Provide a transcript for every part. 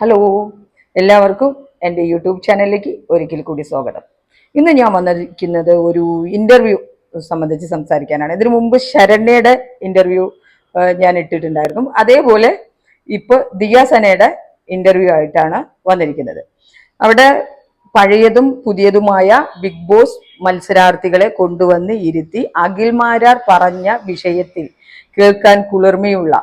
Hello എല്ലാവർക്കും എന്റെ YouTube ചാനലിലേക്ക് ഒരിക്കൽ കൂടി സ്വാഗതം. ഇന്ന് ഞാൻ വന്നിരിക്കുന്നത് ഒരു ഇന്റർവ്യൂ സംബന്ധിച്ച് സംസാരിക്കാനാണ്. ഇതിനു മുമ്പ് ശരണ്യയുടെ ഇന്റർവ്യൂ ഞാൻ ഇട്ടിട്ടുണ്ടായിരുന്നു. അതേപോലെ ഇപ്പോൾ ദിയാസനയുടെ ഇന്റർവ്യൂ ആയിട്ടാണ് വന്നിരിക്കുന്നത്. അവിടെ പഴയതും പുതിയതുമായ ബിഗ് ബോസ് മത്സരാർത്ഥികളെ കൊണ്ടുവന്ന് ഇരുത്തി അഖിൽമാരാർ പറഞ്ഞ വിഷയത്തിൽ കേൾക്കാൻ കുളിർമയുള്ള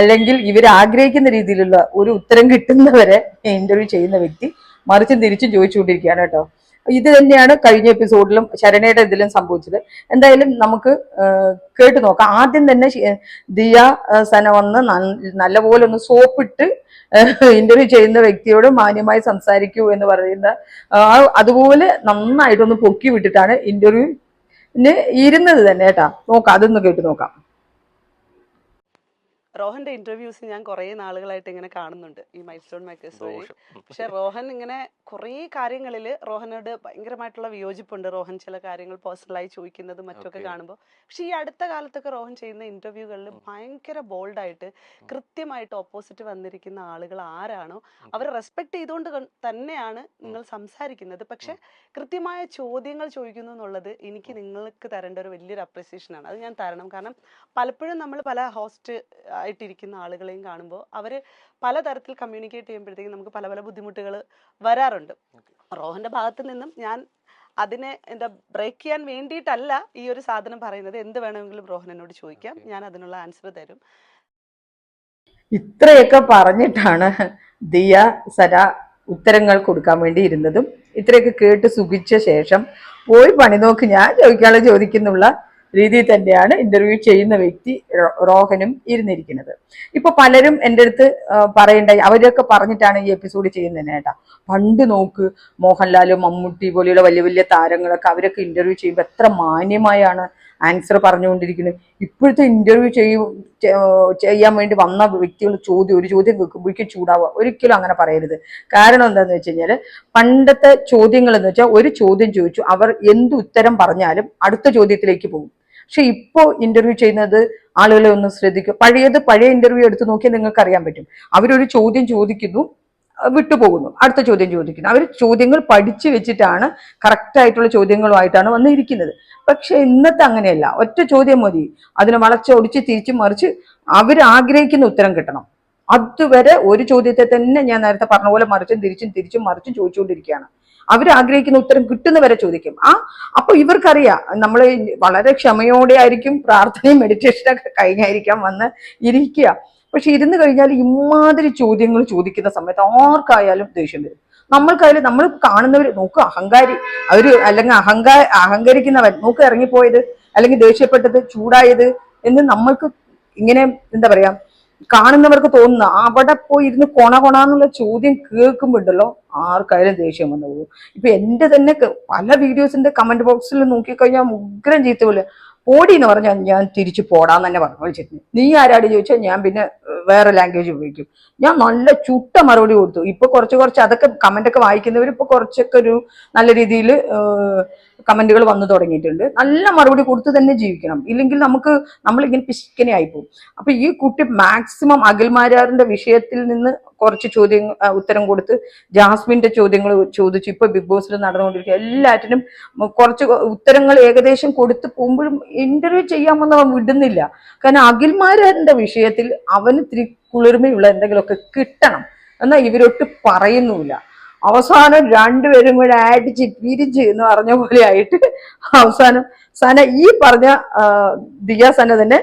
അല്ലെങ്കിൽ ഇവർ ആഗ്രഹിക്കുന്ന രീതിയിലുള്ള ഒരു ഉത്തരം കിട്ടുന്നവരെ ഇന്റർവ്യൂ ചെയ്യുന്ന വ്യക്തി മറിച്ചും തിരിച്ചും ചോദിച്ചുകൊണ്ടിരിക്കുകയാണ് കേട്ടോ. ഇത് തന്നെയാണ് കഴിഞ്ഞ എപ്പിസോഡിലും ശരണയുടെ ഇതിലും സംഭവിച്ചത്. എന്തായാലും നമുക്ക് കേട്ട് നോക്കാം. ആദ്യം തന്നെ ദിയ സന വന്ന് നല്ല നല്ലപോലെ ഒന്ന് സോപ്പിട്ട് ഇന്റർവ്യൂ ചെയ്യുന്ന വ്യക്തിയോട് മാന്യമായി സംസാരിക്കൂ എന്ന് പറയുന്ന അതുപോലെ നന്നായിട്ടൊന്ന് പൊക്കി വിട്ടിട്ടാണ് ഇന്റർവ്യൂ ഇരുന്നത് തന്നെ കേട്ടാ. നോക്കാം അതൊന്ന് കേട്ട് നോക്കാം. റോഹന്റെ ഇന്റർവ്യൂസ് ഞാൻ കുറേ നാളുകളായിട്ട് ഇങ്ങനെ കാണുന്നുണ്ട് ഈ മൈൽ സ്റ്റോൺ മേക്കേഴ്സ് വഴി പക്ഷെ റോഹൻ ഇങ്ങനെ കുറേ കാര്യങ്ങളിൽ റോഹനോട് ഭയങ്കരമായിട്ടുള്ള വിയോജിപ്പുണ്ട്. റോഹൻ ചില കാര്യങ്ങൾ പേഴ്സണലായി ചോദിക്കുന്നത് മറ്റൊക്കെ കാണുമ്പോൾ പക്ഷെ ഈ അടുത്ത കാലത്തൊക്കെ റോഹൻ ചെയ്യുന്ന ഇന്റർവ്യൂകളിൽ ഭയങ്കര ബോൾഡായിട്ട് കൃത്യമായിട്ട് ഓപ്പോസിറ്റ് വന്നിരിക്കുന്ന ആളുകൾ ആരാണോ അവരെ റെസ്പെക്ട് ചെയ്തുകൊണ്ട് തന്നെയാണ് നിങ്ങൾ സംസാരിക്കുന്നത്. പക്ഷെ കൃത്യമായ ചോദ്യങ്ങൾ ചോദിക്കുന്നു എന്നുള്ളത് എനിക്ക് നിങ്ങൾക്ക് തരേണ്ട ഒരു വലിയൊരു അപ്രിസിയേഷൻ ആണ്. അത് ഞാൻ തരണം. കാരണം പലപ്പോഴും നമ്മൾ പല ഹോസ്റ്റ് ആയിട്ടിരിക്കുന്ന ആളുകളെയും കാണുമ്പോൾ അവർ പലതരത്തിൽ കമ്മ്യൂണിക്കേറ്റ് ചെയ്യുമ്പോഴത്തേക്കും നമുക്ക് പല പല ബുദ്ധിമുട്ടുകൾ വരാറുണ്ട്. റോഹന്റെ ഭാഗത്ത് നിന്നും ഞാൻ അതിനെ എന്താ ബ്രേക്ക് ചെയ്യാൻ വേണ്ടിയിട്ടല്ല ഈ ഒരു സാധനം പറയുന്നത്. എന്ത് വേണമെങ്കിലും റോഹൻ എന്നോട് ചോദിക്കാം ഞാൻ അതിനുള്ള ആൻസർ തരും. ഇത്രയൊക്കെ പറഞ്ഞിട്ടാണ് ദിയ സര ഉത്തരങ്ങൾ കൊടുക്കാൻ വേണ്ടി ഇരുന്നതും. ഇത്രയൊക്കെ കേട്ട് സുഖിച്ച ശേഷം പോയി പണി നോക്ക് ഞാൻ ചോദിക്കാനുള്ള ചോദിക്കുന്നുള്ള രീതിയിൽ തന്നെയാണ് ഇന്റർവ്യൂ ചെയ്യുന്ന വ്യക്തി റോഹനും ഇരുന്നിരിക്കുന്നത്. ഇപ്പൊ പലരും എന്റെ അടുത്ത് പറയണ്ട അവരൊക്കെ പറഞ്ഞിട്ടാണ് ഈ എപ്പിസോഡ് ചെയ്യുന്നത് കേട്ടാ. പണ്ട് നോക്ക് മോഹൻലാൽ മമ്മൂട്ടി പോലെയുള്ള വലിയ വലിയ താരങ്ങളൊക്കെ അവരൊക്കെ ഇന്റർവ്യൂ ചെയ്യുമ്പോൾ എത്ര മാന്യമായാണ് ആൻസർ പറഞ്ഞുകൊണ്ടിരിക്കുന്നത്. ഇപ്പോഴത്തെ ഇന്റർവ്യൂ ചെയ്യും ചെയ്യാൻ വേണ്ടി വന്ന വ്യക്തികൾ ചോദ്യം ഒരു ചോദ്യം കേൾക്കുമ്പോഴേക്കും ചൂടാവുക. ഒരിക്കലും അങ്ങനെ പറയരുത്. കാരണം എന്താന്ന് വെച്ച് കഴിഞ്ഞാൽ പണ്ടത്തെ ചോദ്യങ്ങൾ എന്ന് വെച്ചാൽ ഒരു ചോദ്യം ചോദിച്ചു അവർ എന്ത് ഉത്തരം പറഞ്ഞാലും അടുത്ത ചോദ്യത്തിലേക്ക് പോകും. പക്ഷെ ഇപ്പോൾ ഇന്റർവ്യൂ ചെയ്യുന്നത് ആളുകളെ ഒന്ന് ശ്രദ്ധിക്കും. പഴയത് പഴയ ഇന്റർവ്യൂ എടുത്ത് നോക്കിയാൽ നിങ്ങൾക്ക് അറിയാൻ പറ്റും. അവരൊരു ചോദ്യം ചോദിക്കുന്നു വിട്ടുപോകുന്നു. അടുത്ത ചോദ്യം ചോദിക്കുന്നു. അവർ ചോദ്യങ്ങൾ പഠിച്ചു വെച്ചിട്ടാണ് കറക്റ്റ് ആയിട്ടുള്ള ചോദ്യങ്ങളുമായിട്ടാണ് വന്നിരിക്കുന്നത്. പക്ഷെ ഇന്നത്തെ അങ്ങനെയല്ല. ഒറ്റ ചോദ്യം മതി. അതിനെ വളച്ചൊടിച്ച് തിരിച്ചു മറിച്ച് അവർ ആഗ്രഹിക്കുന്ന ഉത്തരം കിട്ടണം. അതുവരെ ഒരു ചോദ്യത്തെ തന്നെ ഞാൻ നേരത്തെ പറഞ്ഞ പോലെ മറിച്ചും തിരിച്ചും തിരിച്ചും മറിച്ചും ചോദിച്ചുകൊണ്ടിരിക്കുകയാണ്. അവർ ആഗ്രഹിക്കുന്ന ഉത്തരം കിട്ടുന്നവരെ ചോദിക്കും. ആ അപ്പൊ ഇവർക്കറിയാം നമ്മൾ വളരെ ക്ഷമയോടെ ആയിരിക്കും പ്രാർത്ഥനയും മെഡിറ്റേഷനൊക്കെ കഴിഞ്ഞായിരിക്കാം വന്ന് ഇരിക്കുക. പക്ഷെ ഇരുന്ന് കഴിഞ്ഞാൽ ഇമാതിരി ചോദ്യങ്ങൾ ചോദിക്കുന്ന സമയത്ത് ആർക്കായാലും ദേഷ്യം വരും. നമ്മൾക്കായാലും നമ്മൾ കാണുന്നവർ നോക്ക് അഹങ്കാരി അവർ അല്ലെങ്കിൽ അഹങ്കാ അഹങ്കരിക്കുന്നവൻ നോക്ക് ഇറങ്ങിപ്പോയത് അല്ലെങ്കിൽ ദേഷ്യപ്പെട്ടത് ചൂടായത് എന്ന് നമ്മൾക്ക് ഇങ്ങനെ എന്താ പറയാ കാണുന്നവർക്ക് തോന്നുന്ന അവിടെ പോയി ഇരുന്ന് കൊണ കൊണന്നുള്ള ചോദ്യം കേൾക്കുമ്പോണ്ടല്ലോ ആർക്കായാലും ദേഷ്യം വന്നു പോകും ഇപ്പൊ എന്റെ തന്നെ പല വീഡിയോസിന്റെ കമന്റ് ബോക്സിൽ നോക്കിക്കഴിഞ്ഞാൽ ഉഗ്രം ചീത്ത പോലെ പോടി എന്ന് പറഞ്ഞാൽ ഞാൻ തിരിച്ചു പോടാന്ന് തന്നെ പറഞ്ഞു വിളിച്ചിട്ടുണ്ട് നീ ആരാടി ചോദിച്ചാൽ ഞാൻ പിന്നെ വേറെ ലാംഗ്വേജ് ഉപയോഗിക്കും. ഞാൻ നല്ല ചുട്ട മറുപടി കൊടുത്തു. ഇപ്പൊ കുറച്ച് കുറച്ച് അതൊക്കെ കമന്റ് ഒക്കെ വായിക്കുന്നവർ ഇപ്പൊ കുറച്ചൊക്കെ ഒരു നല്ല രീതിയിൽ കമന്റുകൾ വന്നു തുടങ്ങിയിട്ടുണ്ട്. നല്ല മറുപടി കൊടുത്ത് തന്നെ ജീവിക്കണം. ഇല്ലെങ്കിൽ നമുക്ക് നമ്മളിങ്ങനെ പിശിക്കനെ ആയിപ്പോവും. അപ്പൊ ഈ കുട്ടി മാക്സിമം അഖിൽമാരാറിന്റെ വിഷയത്തിൽ നിന്ന് കുറച്ച് ചോദ്യം ഉത്തരം കൊടുത്ത് ജാസ്മിന്റെ ചോദ്യങ്ങൾ ചോദിച്ചു. ഇപ്പൊ ബിഗ് ബോസിൽ നടന്നുകൊണ്ടിരിക്കുക. എല്ലാറ്റിനും കുറച്ച് ഉത്തരങ്ങൾ ഏകദേശം കൊടുത്ത് പോകുമ്പോഴും ഇന്റർവ്യൂ ചെയ്യാമെന്ന് അവൻ വിടുന്നില്ല. കാരണം അഖിൽമാരന്റെ വിഷയത്തിൽ അവന് ഇത്തിരി കുളിർമയുള്ള എന്തെങ്കിലുമൊക്കെ കിട്ടണം. എന്നാൽ ഇവരൊട്ട് പറയുന്നുമില്ല. അവസാനം രണ്ടുപേരും കൂടെ അടിച്ച് പിരിച്ച് എന്ന് പറഞ്ഞ പോലെ ആയിട്ട് അവസാനം സന ഈ പറഞ്ഞ ദിയ സന തന്നെ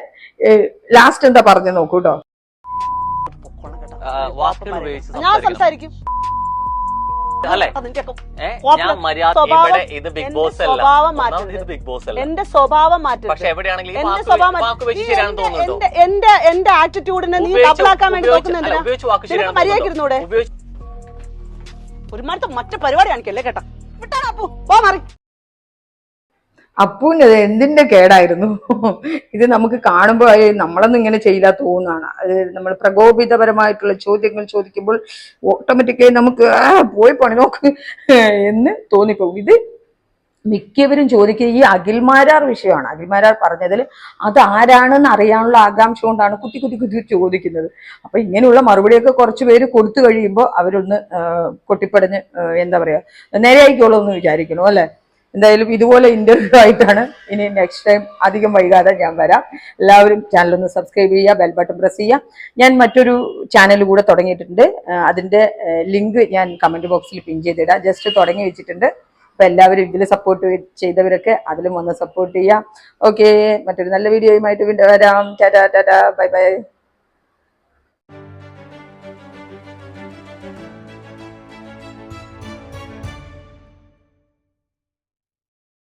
ലാസ്റ്റ് എന്താ പറഞ്ഞു നോക്കൂ കേട്ടോ പൊക്കോണം കേട്ടോ. ആ, വാക്കുകൾ ഉപയോഗിച്ച് ഞാൻ സംസാരിക്കും. അല്ലേ? ഞാൻ മര്യാദ ഇത് ബിഗ് ബോസ് ഇത് ബിഗ് ബോസ് അല്ല. എന്റെ സ്വഭാവം മാറ്റരുത്. പക്ഷെ എവിടെയാണെങ്കിലും എന്റെ സ്വഭാവം എന്റെ- എന്റെ- ആറ്റിറ്റ്യൂഡിനെ നീ ഡബിളാക്കാൻ വേണ്ടി ഇരുന്നൂടെ? ഒരുമാരത്തെ മറ്റു പരിപാടി കാണിക്കല്ലേ കേട്ടാ? വിട്ടാ പോ മാറി. അപ്പൂന് അത് എന്തിന്റെ കേടായിരുന്നു? ഇത് നമുക്ക് കാണുമ്പോൾ നമ്മളൊന്നും ഇങ്ങനെ ചെയ്യില്ല തോന്നാണ്. അത് നമ്മൾ പ്രകോപിതപരമായിട്ടുള്ള ചോദ്യങ്ങൾ ചോദിക്കുമ്പോൾ ഓട്ടോമാറ്റിക്കായി നമുക്ക് പോയി പണി നോക്ക് എന്ന് തോന്നിപ്പോകും. ഇത് മിക്കവരും ചോദിക്കുക ഈ അഖിൽമാരാർ വിഷയമാണ്. അഖിൽമാരാർ പറഞ്ഞതിൽ അത് ആരാണെന്ന് അറിയാനുള്ള ആകാംക്ഷ കൊണ്ടാണ് കുത്തി കുത്തി കുത്തി ചോദിക്കുന്നത്. അപ്പൊ ഇങ്ങനെയുള്ള മറുപടിയൊക്കെ കുറച്ച് പേര് കൊടുത്തു കഴിയുമ്പോൾ അവരൊന്ന് കൊട്ടിപ്പടഞ്ഞ് എന്താ പറയാ നേരെയായിക്കോളൂ എന്ന് വിചാരിക്കണോ അല്ലെ? എന്തായാലും ഇതുപോലെ ഇന്റർവ്യൂ ആയിട്ടാണ് ഇനി നെക്സ്റ്റ് ടൈം അധികം വൈകാതെ ഞാൻ വരാം. എല്ലാവരും ചാനൽ ഒന്ന് സബ്സ്ക്രൈബ് ചെയ്യുക ബെൽ ബട്ടൺ പ്രസ് ചെയ്യുക. ഞാൻ മറ്റൊരു ചാനൽ കൂടെ തുടങ്ങിയിട്ടുണ്ട്. അതിന്റെ ലിങ്ക് ഞാൻ കമന്റ് ബോക്സിൽ പിൻ ചെയ്തിടാം. ജസ്റ്റ് തുടങ്ങി വെച്ചിട്ടുണ്ട്. അപ്പോൾ എല്ലാവരും ഇതിൽ സപ്പോർട്ട് ചെയ്തവരൊക്കെ അതിലും ഒന്ന് സപ്പോർട്ട് ചെയ്യാം ഓക്കെ മറ്റൊരു നല്ല വീഡിയോയുമായിട്ട് വീണ്ടും വരാം. Tata tata bye bye